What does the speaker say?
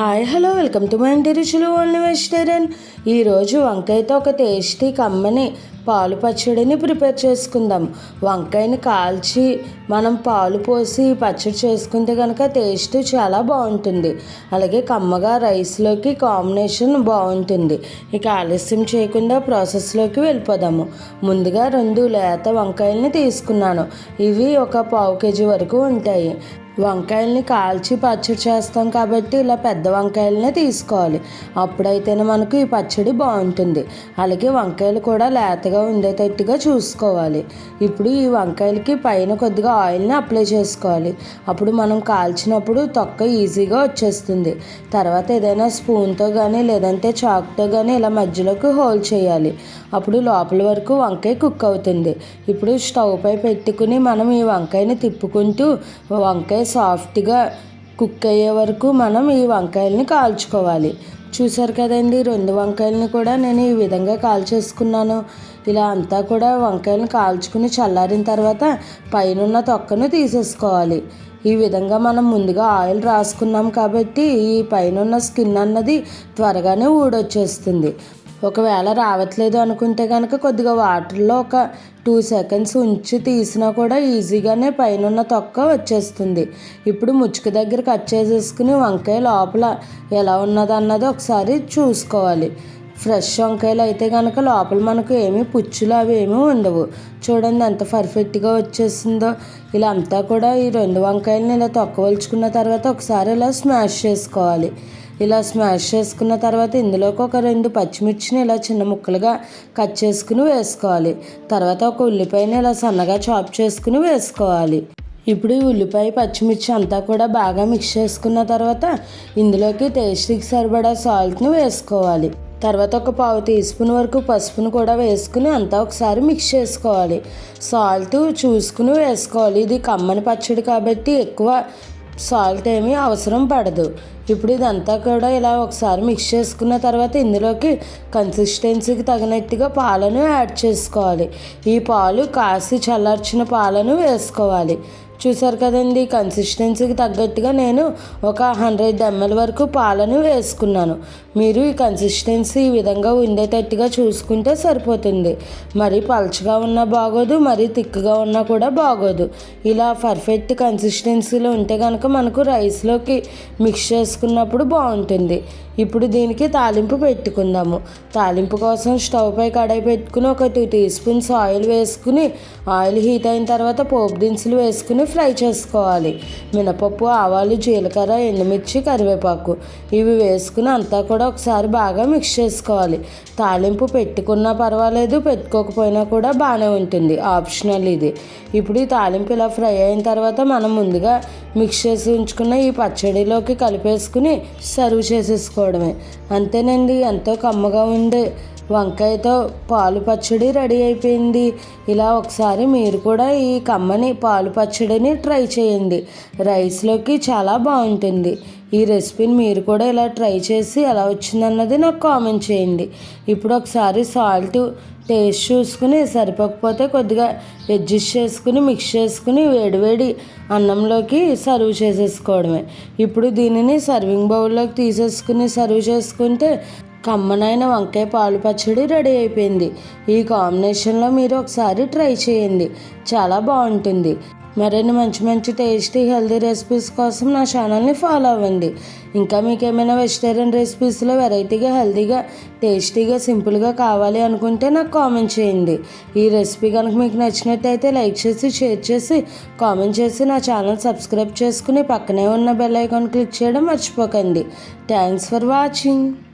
Hi hello welcome to my ఇంటి రుచులు only vegetarian ఈరోజు వంకాయతో ఒక టేస్టీ కమ్మని పాలు పచ్చడిని ప్రిపేర్ చేసుకుందాం. వంకాయని కాల్చి మనం పాలు పోసి పచ్చడి చేసుకుంటే కనుక టేస్ట్ చాలా బాగుంటుంది. అలాగే కమ్మగా రైస్లోకి కాంబినేషన్ బాగుంటుంది. ఇక ఆలస్యం చేయకుండా ప్రాసెస్లోకి వెళ్ళిపోదాము. ముందుగా రెండు లేత వంకాయల్ని తీసుకున్నాను. ఇవి ఒక పావు కేజీ వరకు ఉంటాయి. వంకాయల్ని కాల్చి పచ్చడి చేస్తాం కాబట్టి ఇలా పెద్ద వంకాయలనే తీసుకోవాలి. అప్పుడైతేనే మనకు ఈ పచ్చడి బాగుంటుంది. అలాగే వంకాయలు కూడా లేతగా ఉండేటట్టుగా చూసుకోవాలి. ఇప్పుడు ఈ వంకాయలకి పైన కొద్దిగా ఆయిల్ని అప్లై చేసుకోవాలి. అప్పుడు మనం కాల్చినప్పుడు తొక్క ఈజీగా వచ్చేస్తుంది. తర్వాత ఏదైనా స్పూన్తో కానీ లేదంటే చాక్తో కానీ ఇలా మధ్యలోకి హోల్ చేయాలి. అప్పుడు లోపల వరకు వంకాయ కుక్ అవుతుంది. ఇప్పుడు స్టవ్ పై పెట్టుకుని మనం ఈ వంకాయని తిప్పుకుంటూ వంకాయ సాఫ్ట్గా కుక్ అయ్యే వరకు మనం ఈ వంకాయల్ని కాల్చుకోవాలి. చూసారు కదండి రెండు వంకాయలని కూడా నేను ఈ విధంగా కాల్చేసుకున్నాను. ఇలా అంతా కూడా వంకాయలను కాల్చుకుని చల్లారిన తర్వాత పైన తొక్కను తీసేసుకోవాలి. ఈ విధంగా మనం ముందుగా ఆయిల్ రాసుకున్నాం కాబట్టి ఈ పైన స్కిన్ అన్నది త్వరగానే ఊడొచ్చేస్తుంది. ఒకవేళ రావట్లేదు అనుకుంటే కనుక కొద్దిగా వాటర్లో ఒక టూ సెకండ్స్ ఉంచి తీసినా కూడా ఈజీగానే పైన తొక్క వచ్చేస్తుంది. ఇప్పుడు ముచ్చుక దగ్గర కట్ చేసేసుకుని వంకాయ లోపల ఎలా ఉన్నది అన్నది ఒకసారి చూసుకోవాలి. ఫ్రెష్ వంకాయలు అయితే కనుక లోపల మనకు ఏమీ పుచ్చులు అవి ఏమీ ఉండవు. చూడండి ఎంత పర్ఫెక్ట్గా వచ్చేసిందో. ఇలా అంతా కూడా ఈ రెండు వంకాయలని ఇలా తొక్కవలుచుకున్న తర్వాత ఒకసారి ఇలా స్మాష్ చేసుకోవాలి. ఇలా స్మాష్ చేసుకున్న తర్వాత ఇందులోకి ఒక రెండు పచ్చిమిర్చిని ఇలా చిన్న ముక్కలుగా కట్ చేసుకుని వేసుకోవాలి. తర్వాత ఒక ఉల్లిపాయని ఇలా సన్నగా చాప్ చేసుకుని వేసుకోవాలి. ఇప్పుడు ఈ ఉల్లిపాయ పచ్చిమిర్చి అంతా కూడా బాగా మిక్స్ చేసుకున్న తర్వాత ఇందులోకి టేస్ట్కి సరిపడా సాల్ట్ని వేసుకోవాలి. తర్వాత ఒక పావు టీ స్పూన్ వరకు పసుపును కూడా వేసుకుని అంతా ఒకసారి మిక్స్ చేసుకోవాలి. సాల్ట్ చూసుకుని వేసుకోవాలి. ఇది కమ్మని పచ్చడి కాబట్టి ఎక్కువ సాల్ట్ ఏమీ అవసరం పడదు. ఇప్పుడు ఇదంతా కూడా ఇలా ఒకసారి మిక్స్ చేసుకున్న తర్వాత ఇందులోకి కన్సిస్టెన్సీకి తగినట్టుగా పాలను యాడ్ చేసుకోవాలి. ఈ పాలు కాసి చల్లార్చిన పాలను వేసుకోవాలి. చూసారు కదండి కన్సిస్టెన్సీకి తగ్గట్టుగా నేను ఒక హండ్రెడ్ ఎంఎల్ వరకు పాలను వేసుకున్నాను. మీరు ఈ కన్సిస్టెన్సీ ఈ విధంగా ఉండేటట్టుగా చూసుకుంటే సరిపోతుంది. మరీ పల్చగా ఉన్నా బాగోదు మరీ థిక్గా ఉన్నా కూడా బాగోదు. ఇలా పర్ఫెక్ట్ కన్సిస్టెన్సీలో ఉంటే కనుక మనకు రైస్లోకి మిక్స్ చేసుకున్నప్పుడు బాగుంటుంది. ఇప్పుడు దీనికి తాలింపు పెట్టుకుందాము. తాలింపు కోసం స్టవ్ పై కడాయి పెట్టుకుని ఒక టూ టీ స్పూన్స్ ఆయిల్ వేసుకుని ఆయిల్ హీట్ అయిన తర్వాత పోపు దినుసులు వేసుకుని ఫ్రై చేసుకోవాలి. మినపప్పు ఆవాలు జీలకర్ర ఎండుమిర్చి కరివేపాకు ఇవి వేసుకుని అంతా కూడా ఒకసారి బాగా మిక్స్ చేసుకోవాలి. తాలింపు పెట్టుకున్నా పర్వాలేదు పెట్టుకోకపోయినా కూడా బాగానే ఉంటుంది. ఆప్షనల్ ఇది. ఇప్పుడు ఈ తాలింపు ఇలా ఫ్రై అయిన తర్వాత మనం ముందుగా మిక్స్ చేసి ఉంచుకున్న ఈ పచ్చడిలోకి కలిపేసుకుని సర్వ్ చేసేసుకోవడమే. అంతేనండి ఎంతో కమ్మగా ఉండే వంకాయతో పాలు పచ్చడి రెడీ అయిపోయింది. ఇలా ఒకసారి మీరు కూడా ఈ కమ్మని పాలు పచ్చడిని ట్రై చేయండి. రైస్లోకి చాలా బాగుంటుంది. ఈ రెసిపీని మీరు కూడా ఇలా ట్రై చేసి ఎలా వచ్చిందన్నది నాకు కామెంట్ చేయండి. ఇప్పుడు ఒకసారి సాల్ట్ టేస్ట్ చూసుకుని సరిపోకపోతే కొద్దిగా అడ్జస్ట్ చేసుకుని మిక్స్ చేసుకుని వేడివేడి అన్నంలోకి సర్వ్ చేసేసుకోవడమే. ఇప్పుడు దీనిని సర్వింగ్ బౌల్లోకి తీసేసుకుని సర్వ్ చేసుకుంటే కమ్మనైన వంకాయ పాలు పచ్చడి రెడీ అయిపోయింది. ఈ కాంబినేషన్లో మీరు ఒకసారి ట్రై చేయండి. చాలా బాగుంటుంది. మరిన్ని మంచి మంచి టేస్టీ హెల్దీ రెసిపీస్ కోసం నా ఛానల్ని ఫాలో అవ్వండి. ఇంకా మీకు ఏమైనా వెజిటేరియన్ రెసిపీస్లో వెరైటీగా హెల్దీగా టేస్టీగా సింపుల్గా కావాలి అనుకుంటే నాకు కామెంట్ చేయండి. ఈ రెసిపీ కనుక మీకు నచ్చినట్టయితే లైక్ చేసి షేర్ చేసి కామెంట్ చేసి నా ఛానల్ సబ్స్క్రైబ్ చేసుకుని పక్కనే ఉన్న బెల్ ఐకాన్ క్లిక్ చేయడం మర్చిపోకండి. Thanks for watching